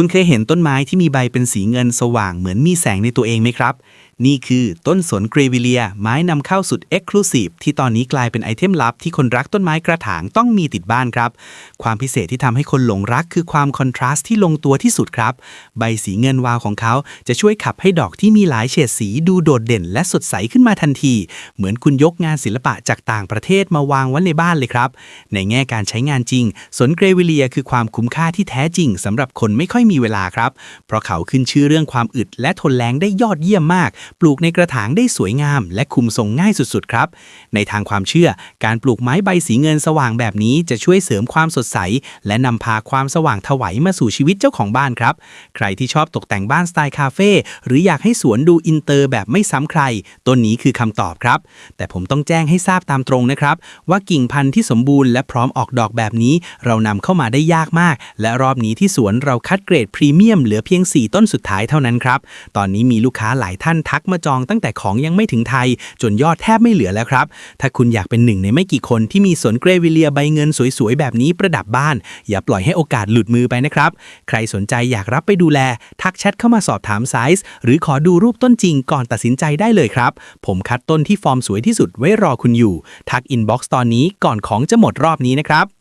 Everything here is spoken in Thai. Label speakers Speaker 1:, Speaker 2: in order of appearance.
Speaker 1: คุณเคยเห็นต้นไม้ที่มีใบเป็นสีเงินสว่างเหมือนมีแสงในตัวเองไหมครับ นี่คือต้นสนเกรวิเลีย ไม้นำเข้าสุดเอ็กซ์คลูซีฟที่ตอนนี้กลายเป็นไอเทมลับที่คนรักต้นไม้กระถางต้องมีติดบ้านครับ ความพิเศษที่ทำให้คนหลงรักคือความคอนทราสต์ที่ลงตัวที่สุดครับ ใบสีเงินวาวของเขาจะช่วยขับให้ดอกที่มีหลายเฉดสีดูโดดเด่น และสดใสขึ้นมาทันที เหมือนคุณยกงานศิลปะจากต่างประเทศมาวางไว้ในบ้านเลยครับ ในแง่การใช้งานจริง สนเกรวิเลีย คือความคุ้มค่าที่แท้จริงสำหรับคนไม่ค่อยมีเวลาครับ เพราะเขาขึ้นชื่อเรื่องความอึดและทนแรงได้ยอดเยี่ยมมาก ปลูกในกระถางได้สวยงาม และคุมทรงง่ายสุดๆ ครับ ในทางความเชื่อ การปลูกไม้ใบสีเงินสว่างแบบนี้จะช่วยเสริมความสดใส และนำพาความสว่างถวายมาสู่ชีวิตเจ้าของบ้านครับ ใครที่ชอบตกแต่งบ้านสไตล์คาเฟ่หรืออยากให้สวนดูอินเตอร์แบบไม่ซ้ำใคร ต้นนี้คือคำตอบครับ แต่ผมต้องแจ้งให้ทราบตามตรงนะครับ ว่ากิ่งพันธุ์ที่สมบูรณ์และพร้อมออกดอกแบบนี้ เรานำเข้ามาได้ยากมาก และรอบนี้ที่สวนเราคัดเกรดพรีเมียมเหลือเพียง 4 ต้นสุดท้ายเท่านั้นครับ ตอนนี้มีลูกค้าหลายท่านทักมาจองตั้งแต่ของยังไม่ถึงไทย จนยอดแทบไม่เหลือแล้วครับ ถ้าคุณอยากเป็นหนึ่งในไม่กี่คนที่มีสวนเกรวิเลียใบเงินสวยๆ แบบนี้ประดับบ้าน อย่าปล่อยให้โอกาสหลุดมือไปนะครับ ใครสนใจอยากรับไปดูแล ทักแชทเข้ามาสอบถามไซส์หรือขอดูรูปต้นจริงก่อนตัดสินใจได้เลยครับ ผมคัดต้นที่ฟอร์มสวยที่สุดไว้รอคุณอยู่ ทักอินบ็อกซ์ตอนนี้ก่อนของจะหมดรอบนี้นะครับ